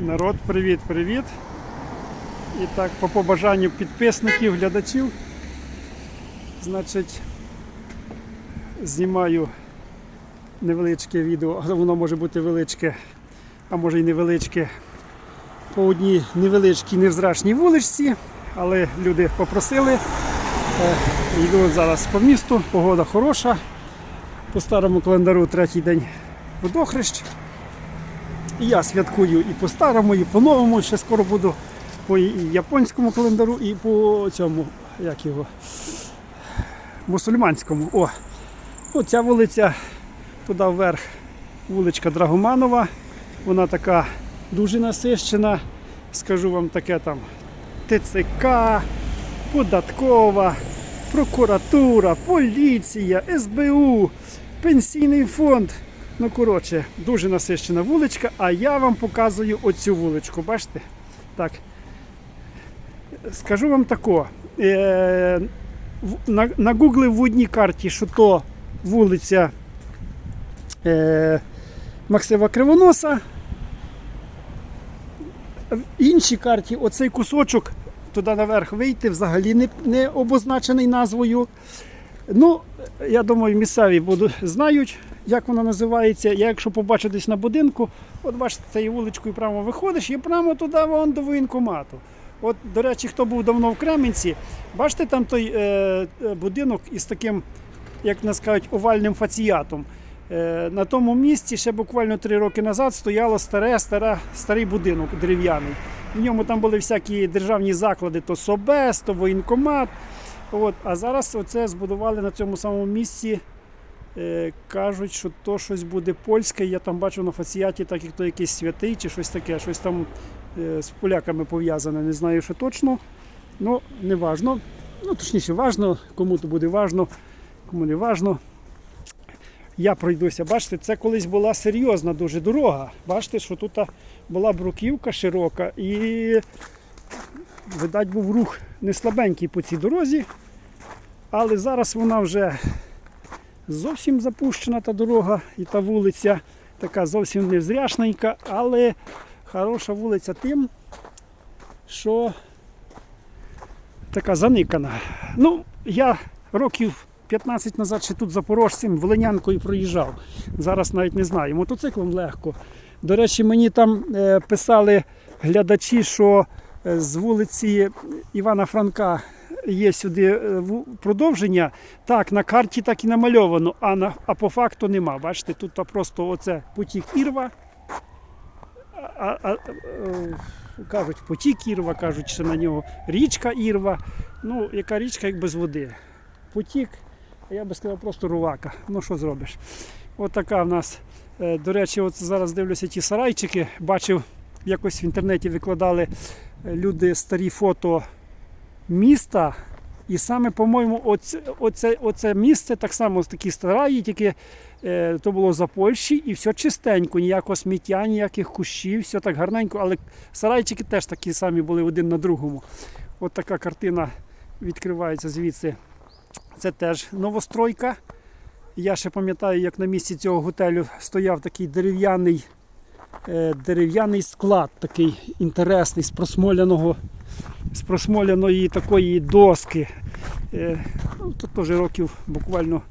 Народ, привіт-привіт. І так, по побажанню підписників, глядачів. Значить, знімаю невеличке відео, воно може бути величке, а може й невеличке. По одній невеличкій невзрачній вуличці, але люди попросили. Е, Йду зараз по місту, погода хороша. По старому календару третій день водохрещ. І я святкую і по старому, і по новому. Ще скоро буду по японському календару, і по цьому, як його, мусульманському. О, оця вулиця туди вверх, вуличка Драгоманова. Вона така дуже насищена. Скажу вам таке там ТЦК, податкова, прокуратура, поліція, СБУ, пенсійний фонд. Ну, коротше, дуже насищена вуличка, а я вам показую оцю вуличку. Бачите? Так. Скажу вам тако. Е, в- на, нагуглив в одній карті, що то вулиця е, Максима Кривоноса. В іншій карті оцей кусочок туди наверх вийти взагалі не, не обозначений назвою. Ну, я думаю, місцеві будуть, знають, як вона називається. Я якщо побачу десь на будинку, от бачите, цією вуличкою прямо виходиш і прямо туди вон до воєнкомату. От, до речі, хто був давно в Кременці, бачите там той е, е, будинок із таким, як нас кажуть, овальним фаціятом. Е, на тому місці ще буквально три роки назад стояло старе, старе, старий будинок дерев'яний. В ньому там були всякі державні заклади, то СОБЕС, то воєнкомат. От, а зараз оце збудували на цьому самому місці. Е, кажуть, що то щось буде польське. Я там бачу на фаціяті, так як то якийсь святий чи щось таке, щось там е, з поляками пов'язане. Не знаю, що точно. Ну, не важно. Ну, точніше, важно, кому то буде важно, кому не важно. Я пройдуся, бачите, це колись була серйозна дуже дорога. Бачите, що тут була бруківка широка і, видать, був рух не слабенький по цій дорозі. Але зараз вона вже зовсім запущена та дорога і та вулиця, така зовсім невзряшненька, але хороша вулиця тим, що така заникана. Ну, я років 15 назад ще тут запорожцем Волинянкою проїжджав. Зараз навіть не знаю. Мотоциклом легко. До речі, мені там е, писали глядачі, що е, з вулиці Івана Франка є сюди е, продовження. Так, на карті так і намальовано, а, на, а по факту нема. Бачите, тут просто оце потік Ірва. А, а, е, кажуть, потік Ірва, кажуть, що на нього річка Ірва. Ну, яка річка, як без води. Потік, а я би сказав, просто рувака. Ну що зробиш? От в нас. е, До речі, от зараз дивлюся ті сарайчики. Бачив, якось в інтернеті викладали люди старі фото міста. І саме, по-моєму, оце, оце, оце місце так само такі стараї, тільки е, то було за Польщі, і все чистенько, ніякого сміття, ніяких кущів, все так гарненько, але сарайчики теж такі самі були один на другому. От така картина відкривається звідси. Це теж новостройка. Я ще пам'ятаю, як на місці цього готелю стояв такий дерев'яний, е, дерев'яний склад, такий інтересний, з просмоляного, з просмоляної такої доски. Е, ну, Тут теж років буквально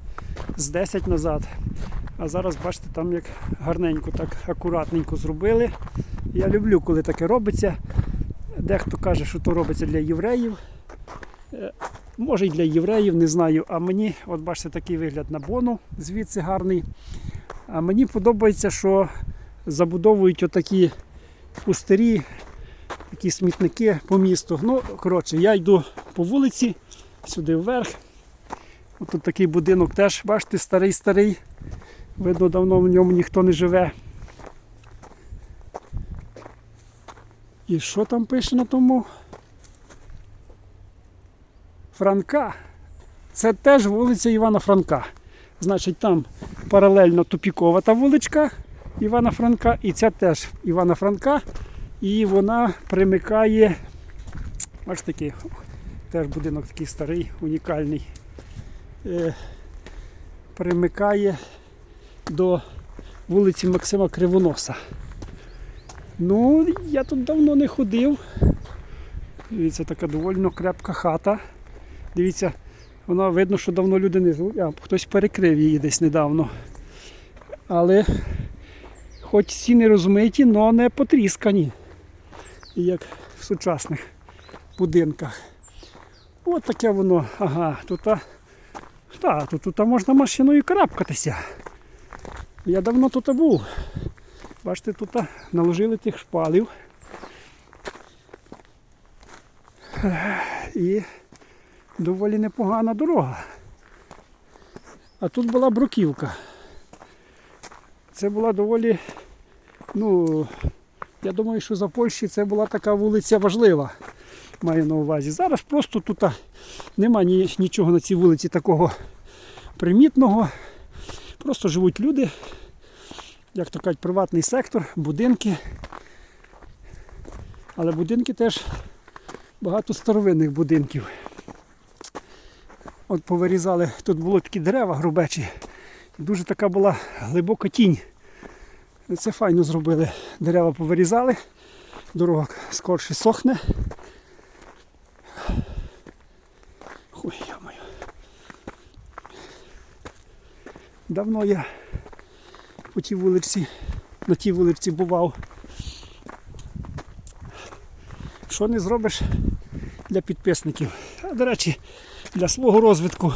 з 10 назад. А зараз, бачите, там як гарненько, так акуратненько зробили. Я люблю, коли таке робиться. Дехто каже, що то робиться для євреїв. Е, Може і для євреїв, не знаю. А мені, от бачите, такий вигляд на бону, звідси гарний. А мені подобається, що забудовують отакі пустирі, такі смітники по місту. Ну, коротше, я йду по вулиці, сюди вверх. От тут такий будинок теж, бачите, старий-старий. Видно, давно в ньому ніхто не живе. І що там пише на тому? Франка. Це теж вулиця Івана Франка. Значить, там паралельно тупікова та вуличка Івана Франка, і ця теж Івана Франка. І вона примикає. Ось такий теж будинок такий старий, унікальний. Е, примикає до вулиці Максима Кривоноса. Ну, я тут давно не ходив. Дивіться, така доволі крепка хата. Дивіться, вона видно, що давно люди не живуть, а хтось перекрив її десь недавно. Але хоч стіни розмиті, але не потріскані, як в сучасних будинках. От таке воно, ага, тут, а, та, тут, тут можна машиною карабкатися. Я давно тут був. Бачите, тут наложили тих шпалів. І доволі непогана дорога. А тут була бруківка. Це була доволі, ну, я думаю, що за Польщі це була така вулиця важлива, маю на увазі. Зараз просто тут нема ні, нічого на цій вулиці такого примітного. Просто живуть люди, як то кажуть, приватний сектор, будинки. Але будинки теж багато старовинних будинків. От повирізали, тут було такі дерева грубечі. Дуже така була глибока тінь. Це файно зробили. Дерева повирізали, дорога скорше сохне. Ой, йо-моє. Давно я по тій вулиці, на тій вулиці бував. Що не зробиш для підписників? А, до речі, для свого розвитку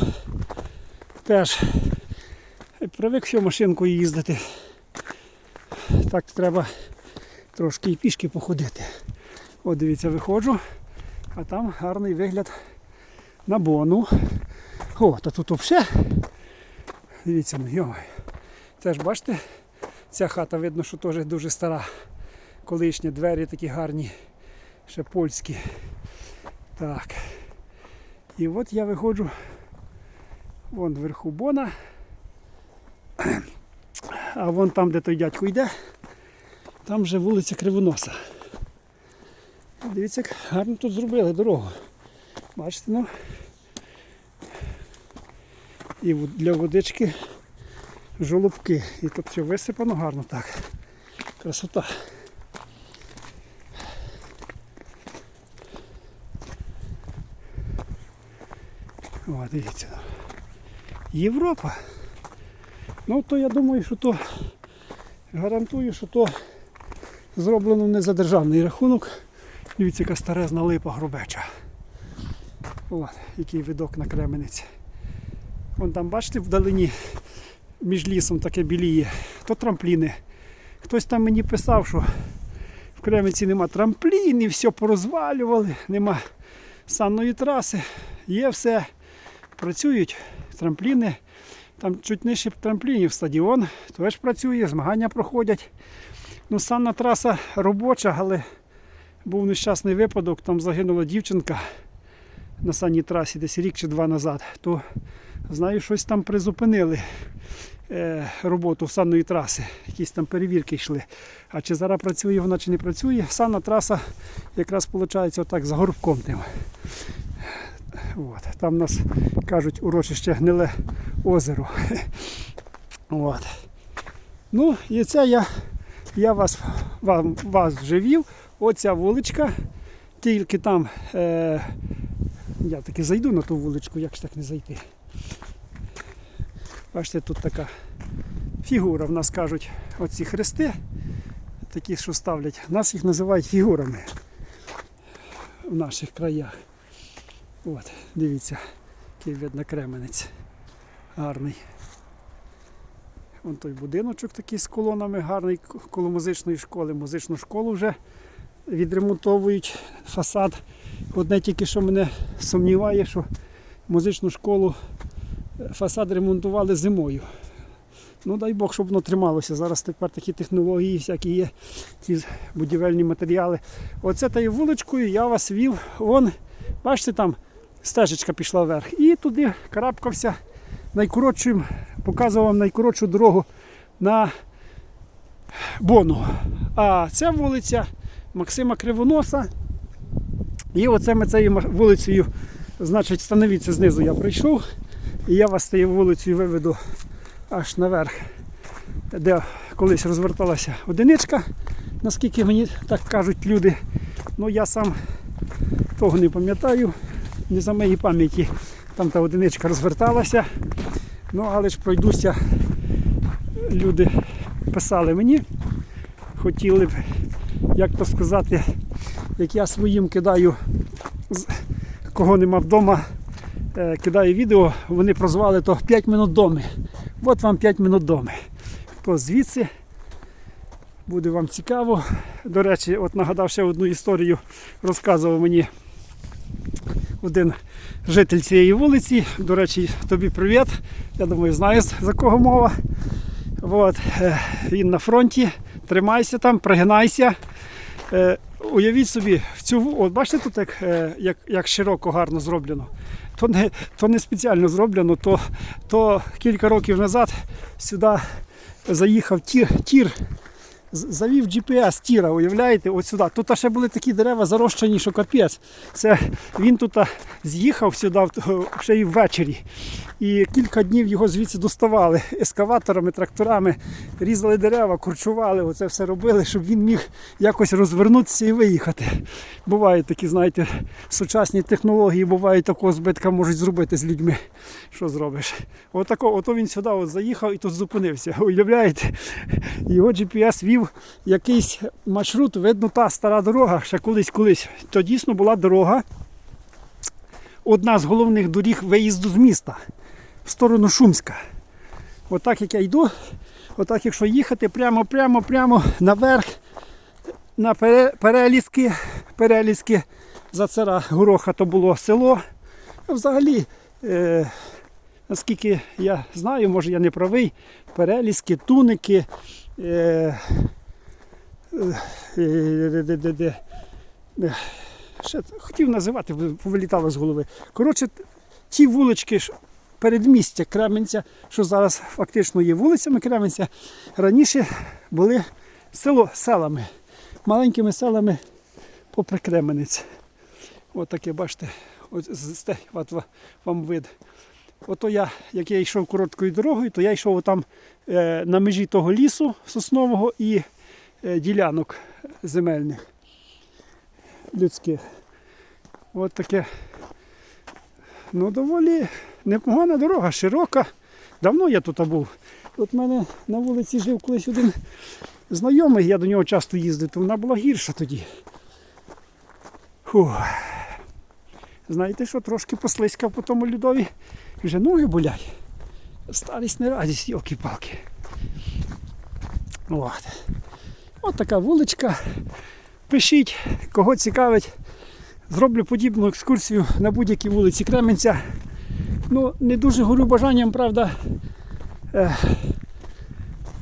теж привик що машинкою їздити. Так треба трошки і пішки походити. От дивіться, виходжу, а там гарний вигляд на бону. О, та тут взагалі. Дивіться, ну йой. Теж бачите, ця хата видно, що теж дуже стара. Колишні двері такі гарні, ще польські. Так. І от я виходжу вон вверху Бона. А вон там, де той дядько йде, там вже вулиця Кривоноса. Дивіться, як гарно тут зробили дорогу. Бачите, ну. І для водички жолобки. І тут все висипано гарно так. Красота. О, дивіться. Європа. Ну то я думаю, що то гарантую, що то зроблено не за державний рахунок. Дивіться, яка старезна липа грубеча. От, який видок на Кременець. Вон там, бачите, вдалині між лісом таке біліє, то трампліни. Хтось там мені писав, що в Кременці нема трамплінів, все порозвалювали, нема санної траси. Є все, працюють трампліни. Там чуть нижче трамплінів стадіон, теж працює, змагання проходять. Ну, санна траса робоча, але був нещасний випадок, там загинула дівчинка на санній трасі десь рік чи два назад. То знаю, щось там призупинили е, роботу санної траси. Якісь там перевірки йшли. А чи зараз працює вона, чи не працює, санна траса якраз виходить отак за горбком тим. От. Там нас кажуть урочище гниле озеро. От. Ну і це я, я вас, вам, вас вже вів. Оця вуличка. Тільки там е, я таки зайду на ту вуличку, як ж так не зайти. Бачите, тут така фігура, в нас кажуть, оці хрести, такі, що ставлять, нас їх називають фігурами в наших краях. От, дивіться, який видно кременець. Гарний. Вон той будиночок такий з колонами гарний коло музичної школи. Музичну школу вже відремонтовують фасад. Одне тільки що мене сумніває, що музичну школу е, фасад ремонтували зимою. Ну дай Бог, щоб воно трималося. Зараз тепер такі технології, всякі є, ті будівельні матеріали. Оце тою вуличкою я вас вів. Вон, бачите, там стежечка пішла вверх. І туди карабкався найкоротшим, показував вам найкоротшу дорогу на Бону. А ця вулиця Максима Кривоноса. І оце ми цією вулицею, значить, становіться знизу я прийшов. І я вас цією вулицею виведу аж наверх, де колись розверталася одиничка наскільки мені так кажуть люди, ну я сам того не пам'ятаю, не за моїй пам'яті. Там та одиничка розверталася. Ну, але ж пройдуся, люди писали мені, хотіли б, як то сказати, як я своїм кидаю, кого нема вдома, е, кидаю відео, вони прозвали то 5 минут доми. От вам 5 минут доми. То звідси буде вам цікаво. До речі, от нагадав ще одну історію, розказував мені один житель цієї вулиці. До речі, тобі привіт. Я думаю, знаєш за кого мова. От, е, він на фронті. Тримайся там, пригинайся. Е, уявіть собі, в цю, от бачите тут, як, е, як, як широко гарно зроблено. То не, то не спеціально зроблено, то, то кілька років назад сюди заїхав тір, тір завів GPS тіра, уявляєте, от сюди. Тут ще були такі дерева зарощені, що капець. Це він тут з'їхав сюди ще й ввечері. І кілька днів його звідси доставали ескаваторами, тракторами, різали дерева, курчували, оце все робили, щоб він міг якось розвернутися і виїхати. Бувають такі, знаєте, сучасні технології, бувають такого збитка можуть зробити з людьми. Що зробиш? Отако, ото він сюди от заїхав і тут зупинився. Уявляєте? Його GPS вів якийсь маршрут, видно, та стара дорога, ще колись колись. То дійсно була дорога. Одна з головних доріг виїзду з міста в сторону Шумська. Отак як я йду, отак, якщо їхати прямо, прямо, прямо наверх, на перелізки, перелізки за цара гороха то було село. Взагалі, е, наскільки я знаю, може я не правий, перелізки, туники. Е, е. Ще хотів називати, повилітало з голови. Коротше, ті вулички передмістя Кременця, що зараз фактично є вулицями Кременця, раніше були село селами, маленькими селами попри Кременець. От таке, бачите, от вам вид. Ото я, як я йшов короткою дорогою, то я йшов там е, на межі того лісу соснового і е, ділянок земельних людських. От таке. Ну, доволі непогана дорога, широка. Давно я тут був. От в мене на вулиці жив колись один знайомий, я до нього часто їздив, то вона була гірша тоді. Фух. Знаєте що, трошки послизькав по тому льодові, вже ноги болять. Старість не радість, йолки-палки. От. От така вуличка. Пишіть, кого цікавить. Зроблю подібну екскурсію на будь-якій вулиці Кременця. Ну, не дуже горю бажанням, правда, е,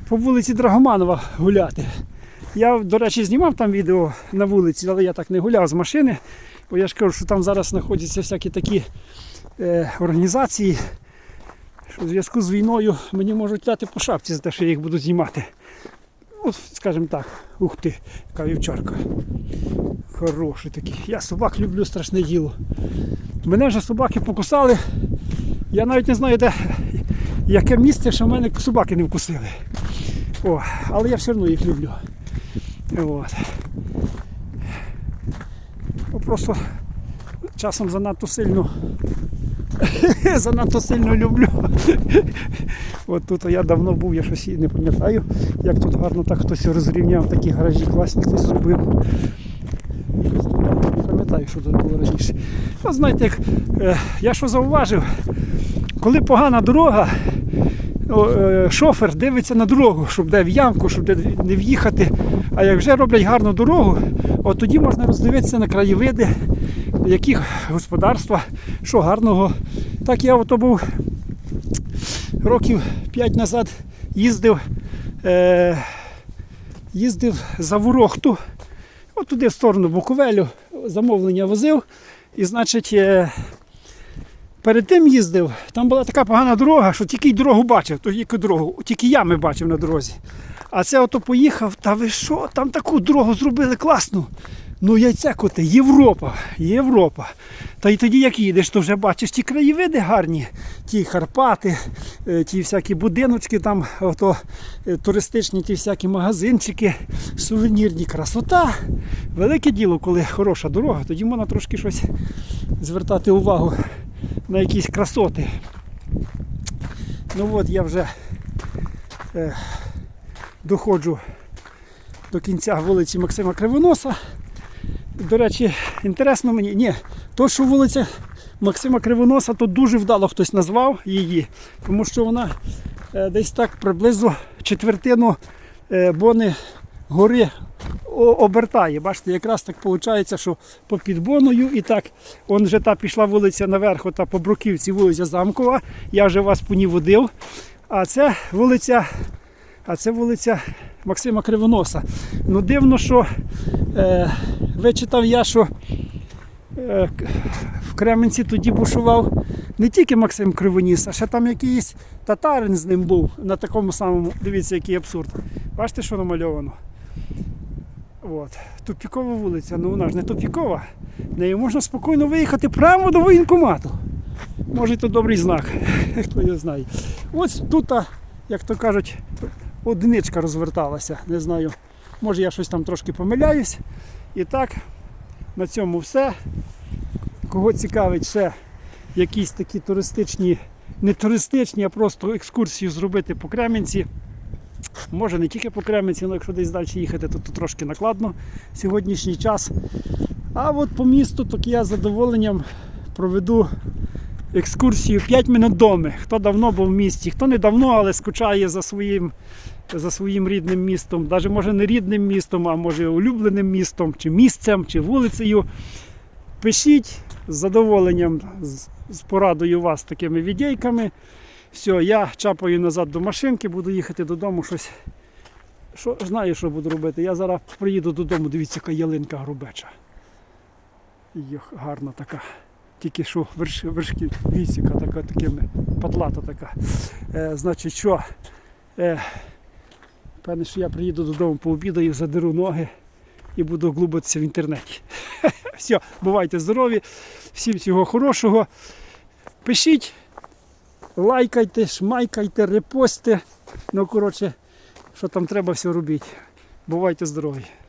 по вулиці Драгоманова гуляти. Я, до речі, знімав там відео на вулиці, але я так не гуляв з машини. Бо я ж кажу, що там зараз знаходяться всякі такі організації, що в зв'язку з війною мені можуть дати по шапці за те, що я їх буду знімати. От, скажімо так, ух ти, яка вівчарка. Хороший такий. Я собак люблю страшне діло. Мене вже собаки покусали. Я навіть не знаю, де яке місце, що в мене собаки не вкусили. О, але я все одно їх люблю. От. Ну, Просто часом занадто сильно занадто сильно люблю. От тут я давно був, я щось не пам'ятаю, як тут гарно так хтось розрівняв, такі гаражі класні хтось зробив. Не пам'ятаю, що тут було раніше. Ну, знаєте, як, е, я що зауважив, коли погана дорога, е, шофер дивиться на дорогу, щоб де в ямку, щоб де не в'їхати. А як вже роблять гарну дорогу, от тоді можна роздивитися на краєвиди, які господарства, що гарного. Так я ото був років 5 назад їздив, е, їздив за Ворохту, от туди в сторону Буковелю, замовлення возив. І значить, е, перед тим їздив, там була така погана дорога, що тільки дорогу бачив, то тільки дорогу, тільки ями бачив на дорозі. А це ото поїхав, та ви що, там таку дорогу зробили класну. Ну, яйця коти, Європа, Європа. Та й тоді, як їдеш, то вже бачиш ті краєвиди гарні, ті Карпати, е, ті всякі будиночки, там, ото, е, туристичні ті всякі магазинчики, сувенірні красота. Велике діло, коли хороша дорога, тоді можна трошки щось звертати увагу на якісь красоти. Ну от я вже е, доходжу до кінця вулиці Максима Кривоноса. До речі, інтересно мені, ні, то, що вулиця Максима Кривоноса, то дуже вдало хтось назвав її, тому що вона е, десь так приблизно четвертину е, Бони гори обертає. Бачите, якраз так виходить, що по підбоною і так, он вже та пішла вулиця наверх, та по Бруківці, вулиця Замкова. Я вже вас по ній водив. А це вулиця, а це вулиця Максима Кривоноса. Ну дивно, що е, вичитав я, що е, в Кременці тоді бушував не тільки Максим Кривоніс, а ще там якийсь татарин з ним був на такому самому. Дивіться, який абсурд. Бачите, що намальовано? От. Тупікова вулиця, ну вона ж не тупікова. Нею можна спокійно виїхати прямо до воєнкомату. Може, то добрий знак, хто його знає. Ось тут, як то кажуть, одиничка розверталася. Не знаю, може я щось там трошки помиляюсь. І так, на цьому все. Кого цікавить ще якісь такі туристичні, не туристичні, а просто екскурсію зробити по Кременці. Може не тільки по Кременці, але якщо десь далі їхати, то, то трошки накладно сьогоднішній час. А от по місту, так я з задоволенням проведу екскурсію 5 минут доми. Хто давно був в місті, хто не давно, але скучає за своїм, за своїм рідним містом, навіть може не рідним містом, а може улюбленим містом, чи місцем, чи вулицею. Пишіть з задоволенням, з, порадою вас такими відейками. Все, я чапаю назад до машинки, буду їхати додому щось. Що, знаю, що буду робити. Я зараз приїду додому, дивіться, яка ялинка грубеча. Йох, гарна така. Тільки що верш, вершки, вісіка така такими, патлата така. Е, значить, що? Е, певне, що я приїду додому, пообідаю, задеру ноги і буду глубитися в інтернеті. Все, бувайте здорові, всім всього хорошого. Пишіть, лайкайте, шмайкайте, репостите. Ну, коротше, що там треба все робити. Бувайте здорові.